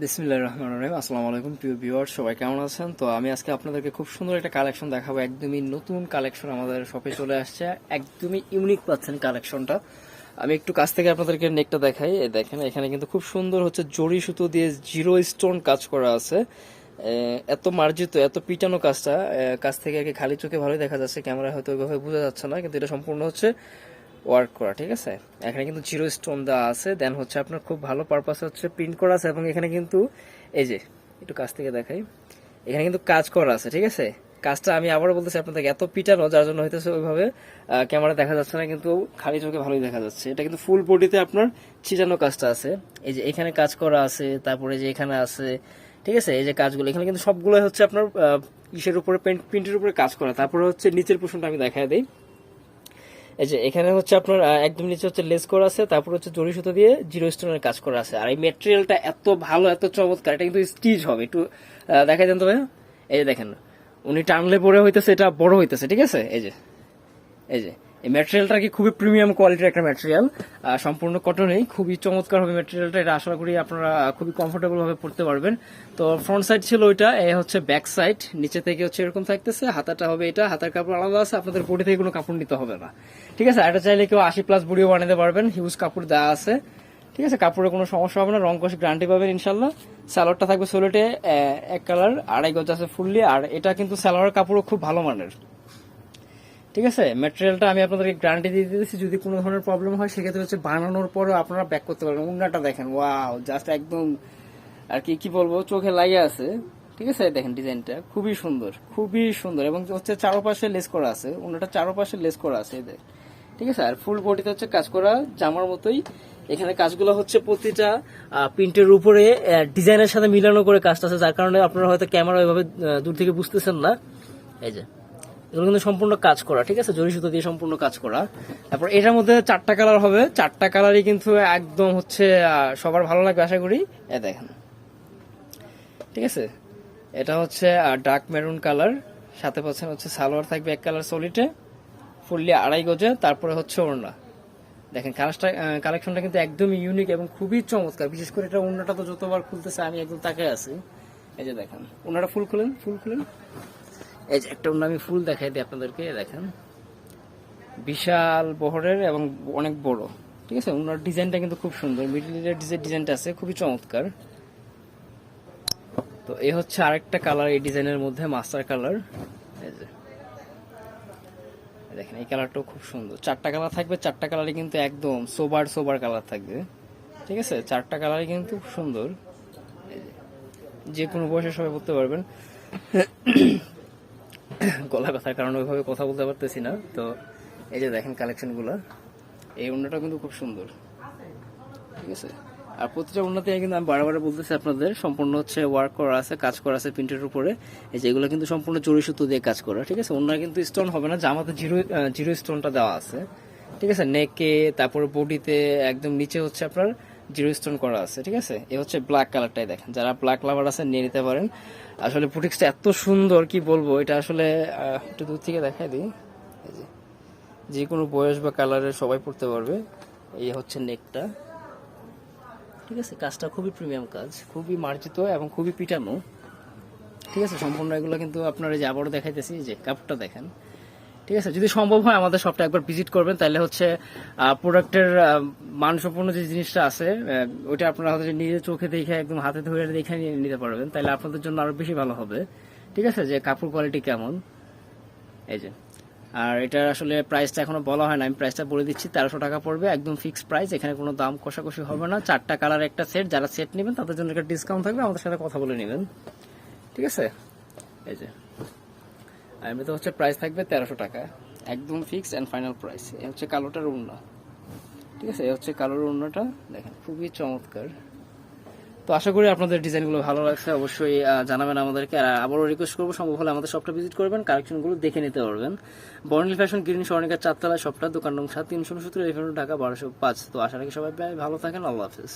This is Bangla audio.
বিসমিল্লাহ রহমান রহিম। আসসালামু আলাইকুম, প্রিয় ভিউয়ার সবাই কেমন আছেন? তো আমি আজকে আপনাদেরকে খুব সুন্দর একটা কালেকশন দেখাবো। একদমই নতুন কালেকশন আমাদের শপে চলে আসছে। একদমই ইউনিক পাচ্ছেন কালেকশনটা আমি একটু কাছ থেকে আপনাদেরকে নেকটা দেখাই। দেখেন, এখানে কিন্তু খুব সুন্দর হচ্ছে জড়ি সুতো দিয়ে জিরো স্টোন কাজ করা আছে। এত মার্জিত, এত পিটানো কাজটা কাছ থেকে আর খালি চোখে ভালোই দেখা যাচ্ছে। ক্যামেরা হয়তো ওইভাবে বোঝা যাচ্ছে না, কিন্তু এটা সম্পূর্ণ হচ্ছে ওয়ার্ক করা, ঠিক আছে? এখানে কিন্তু জিরো স্টোন দেওয়া আছে। দেন হচ্ছে আপনার খুব ভালো পারপাস হচ্ছে প্রিন্ট করা আছে এবং এখানে কিন্তু এই যে, একটু কাছ থেকে দেখাই। এখানে কিন্তু কাজ করা আছে, ঠিক আছে? কাজটা আমি আবারও বলতেছি আপনাদেরকে, এত পিটানো, যার জন্য হইতেছে ওইভাবে ক্যামেরা দেখা যাচ্ছে না, কিন্তু খালি চোখে ভালোই দেখা যাচ্ছে। এটা কিন্তু ফুল বডিতে আপনার ছিটানো কাজটা আছে। এই যে এখানে কাজ করা আছে, তারপরে যে এখানে আছে, ঠিক আছে? এই যে কাজগুলো, এখানে কিন্তু সবগুলো হচ্ছে আপনার ইসের উপরে প্রিন্টের উপরে কাজ করা। তারপরে হচ্ছে নিচের পোষণটা আমি দেখাই দিই। এই যে এখানে হচ্ছে আপনার একদম নিচে হচ্ছে লেস করা আছে, তারপর হচ্ছে জরি সুতো দিয়ে জিরো স্টোনের কাজ করা আছে। আর এই মেটেরিয়ালটা এত ভালো, এত চমৎকার, এটা কিন্তু স্টিচ হবে। একটু দেখাই দেন তো ভাই এই যে দেখেন, উনি টানলে পরে হইতেছে, এটা বড় হইতেছে, ঠিক আছে? এই যে এই যে। এই ম্যাটেরিয়ালটা কি খুবই প্রিমিয়াম কোয়ালিটির একটা ম্যাটেরিয়াল সম্পূর্ণ কটনেই খুবই চমৎকার হবে ম্যাটেরিয়ালটা এটা আশা করি আপনারা খুবই কমফোর্টেবল ভাবে পড়তে পারবেন। তো ফ্রন্ট সাইড ছিল ওইটা, এ হচ্ছে ব্যাক সাইড নিচে থেকে হচ্ছে এরকম থাকতেছে, হাতাটা হবে এটা, হাতার কাপড় আলাদা আছে, আপনাদের বডি থেকে কোনো কাপড় নিতে হবে না। ঠিক আছে এটা চাইলে কেউ আশি প্লাস বডিও বানাতে পারবেন হিউজ কাপড় দেওয়া আছে। ঠিক আছে কাপড়ের কোনো সমস্যা হবে না, রং কষে গ্যারান্টি পাবেন ইনশাল্লাহ স্যালোয়ারটা থাকবে সোলেটে এক কালার আড়াই গজ আছে ফুললি আর এটা কিন্তু স্যালোয়ার কাপড়ও খুব ভালো মানের। ঠিক আছে? ম্যাটেরিয়ালটা আমি আপনাদেরকে গ্যারান্টি দিয়ে দিতেছি, যদি কোনো ধরনের প্রবলেম হয়, সেক্ষেত্রে হচ্ছে বানানোর পরেও আপনারা ব্যাক করতে পারবেন। উন্নাটা দেখেন ওয়াও জাস্ট একদম, আর কি কি বলব, চোখে লাগে আছে। ঠিক আছে? দেখেন ডিজাইনটা খুবই সুন্দর খুবই সুন্দর। এবং হচ্ছে চারোপাশে লেস করা আছে, উন্নাটা চারোপাশে লেস করা আছে এদের। ঠিক আছে? আর ফুল বডিতে হচ্ছে কাজ করা, জামার মতোই। এখানে কাজগুলো হচ্ছে প্রতিটা প্রিন্টের উপরে ডিজাইনের সাথে মিলানো করে কাজটা আছে, যার কারণে আপনারা হয়তো ক্যামেরা ওইভাবে দূর থেকে বুঝতেছেন না। এই যে। এগুলো কিন্তু সম্পূর্ণ কাজ করা, ঠিক আছে? জরি সুতো দিয়ে সম্পূর্ণ কাজ করা। তারপর এটার মধ্যে চারটা কালার হবে। চারটা কালারই কিন্তু একদম হচ্ছে সবার ভালো লাগবে, আশা করি। এ দেখেন। ঠিক আছে? এটা হচ্ছে ডার্ক মেরুন কালার সাথে পাচ্ছেন হচ্ছে সালোয়ার থাকবে এক কালার সলিটে ফুললি আড়াই গজে। তারপরে হচ্ছে ওড়না। দেখেন কালারটা কালেকশনটা কিন্তু একদমই ইউনিক এবং খুবই চমৎকার। বিশেষ করে এটা ওড়নাটা তো যতবার খুলতেছে, আমি একদম তাকে আছি। এই যে দেখেন ওনারা ফুল খুলেন ফুল খুলেন। এই যে একটা আমি ফুল দেখাই দিই আপনাদেরকে, দেখেন। বিশাল বহরের এবং অনেক বড়, ঠিক আছে? ওনার ডিজাইনটা কিন্তু খুব সুন্দর। মিডিলের ডিজাইনটা আছে, খুবই চমৎকার। তো এই হচ্ছে আরেকটা কালার এই ডিজাইনের মধ্যে, মাস্টার কালার। এই যে। দেখেন, এই কালারটাও খুব সুন্দর। চারটা কালার থাকবে, চারটা কালারই কিন্তু একদম সোবার সোবার কালার থাকবে, ঠিক আছে? চারটা কালারই কিন্তু খুব সুন্দর। যে কোনো বয়সে সবাই পড়তে পারবেন। গলা ব্যথার কারণে ওইভাবে কথা বলতে পারতেছি না। তো এই যে দেখেন কালেকশনগুলো এই অন্যটা কিন্তু খুব সুন্দর। ঠিক আছে? আর প্রতিটা উন্নতি কিন্তু আমি বারবার বলতেছি আপনাদের, সম্পূর্ণ হচ্ছে ওয়ার্ক করা আছে, কাজ করা আছে প্রিন্টের উপরে। এই যে এগুলো কিন্তু সম্পূর্ণ জরি সুতো দিয়ে কাজ করা, ঠিক আছে? অন্য কিন্তু স্টোন হবে না, জামাতে জিরো জিরো স্টোনটা দেওয়া আছে। ঠিক আছে? নেকে তারপরে বডিতে একদম নিচে হচ্ছে আপনার জিরো স্টোন করা আছে, ঠিক আছে? এ হচ্ছে ব্ল্যাক কালারটাই দেখেন। যারা ব্ল্যাক লাভার আছে নিয়ে নিতে পারেন। আসলে বুটিক্সটা এত সুন্দর, কি বলব? এটা আসলে একটু দূর থেকে দেখাই দিই। যে কোনো বয়স বা কালারের সবাই পড়তে পারবে। এই হচ্ছে নেকটা ঠিক আছে? কাজটা খুবই প্রিমিয়াম কাজ। খুবই মার্জিত এবং খুবই পিটানো। ঠিক আছে? সম্পূর্ণ এগুলো কিন্তু আপনার যে আবারও দেখাইতেছি যে কাপটা দেখেন। ঠিক আছে? যদি সম্ভব হয় আমাদের শপটা একবার ভিজিট করবেন, তাহলে হচ্ছে প্রোডাক্টের মানসম্পন্ন যে জিনিসটা আছে ওইটা আপনারা হচ্ছে নিজের চোখে দেখে একদম হাতে ধরে দেখে নিয়ে নিতে পারবেন। তাহলে আপনাদের জন্য আরও বেশি ভালো হবে। ঠিক আছে? যে কাপড় কোয়ালিটি কেমন? এই যে। আর এটার আসলে প্রাইসটা এখনও বলা হয় না। আমি প্রাইসটা বলে দিচ্ছি। তেরোশো টাকা পড়বে, একদম ফিক্সড প্রাইস এখানে কোনো দাম কষাকষি হবে না। চারটা কালার একটা সেট যারা সেট নেবেন, তাদের জন্য একটা ডিসকাউন্ট থাকবে। আমাদের সাথে কথা বলে নেবেন। ঠিক আছে? এই যে। আর এমনিতে হচ্ছে প্রাইস থাকবে তেরোশো টাকা। একদম ফিক্সড অ্যান্ড ফাইনাল প্রাইস এ হচ্ছে কালোটার উন্না। ঠিক আছে? এ হচ্ছে কালোর উন্নাটা। দেখেন, খুবই চমৎকার। তো আশা করি আপনাদের ডিজাইনগুলো ভালো লাগছে। অবশ্যই জানাবেন আমাদেরকে। আর আবারও রিকোয়েস্ট করব, সম্ভব হলে আমাদের শপটা ভিজিট করবেন। কালেকশনগুলো দেখে নিতে পারবেন। বর্ণিল ফ্যাশন গ্রিন স্বর্ণিকার চারতলা শপটা দোকান নং সাত তিনশো সত্তর ঢাকা, বারোশো পাঁচ। তো আশা রাখি সবাই ভালো থাকেন। আল্লাহ হাফিজ।